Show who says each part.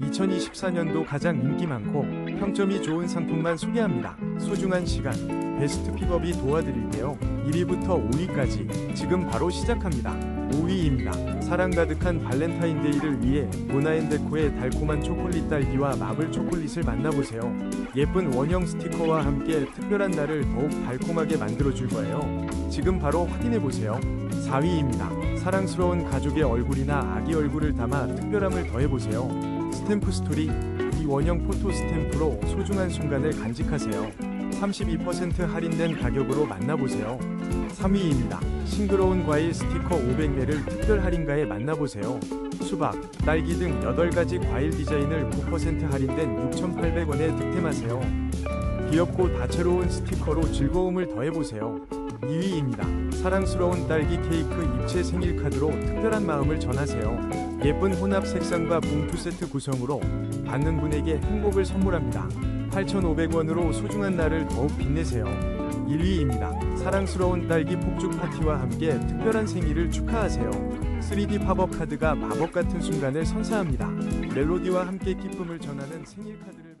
Speaker 1: 2024년도 가장 인기 많고 평점이 좋은 상품만 소개합니다. 소중한 시간, 베스트 픽업이 도와드릴게요. 1위부터 5위까지 지금 바로 시작합니다. 5위입니다. 사랑 가득한 발렌타인데이를 위해 모나앤데코의 달콤한 초콜릿 딸기와 마블 초콜릿을 만나보세요. 예쁜 원형 스티커와 함께 특별한 날을 더욱 달콤하게 만들어줄 거예요. 지금 바로 확인해보세요. 4위입니다. 사랑스러운 가족의 얼굴이나 아기 얼굴을 담아 특별함을 더해보세요. 스탬프 스토리 이 원형 포토 스탬프로 소중한 순간을 간직하세요. 32% 할인된 가격으로 만나보세요. 3위입니다. 싱그러운 과일 스티커 500매를 특별 할인가에 만나보세요. 수박, 딸기 등 8가지 과일 디자인을 9% 할인된 6,800원에 득템하세요. 귀엽고 다채로운 스티커로 즐거움을 더해보세요. 2위입니다. 사랑스러운 딸기 케이크 입체 생일 카드로 특별한 마음을 전하세요. 예쁜 혼합 색상과 봉투 세트 구성으로 받는 분에게 행복을 선물합니다. 8,500원으로 소중한 날을 더욱 빛내세요. 1위입니다. 사랑스러운 딸기 폭죽 파티와 함께 특별한 생일을 축하하세요. 3D 팝업 카드가 마법 같은 순간을 선사합니다. 멜로디와 함께 기쁨을 전하는 생일 카드를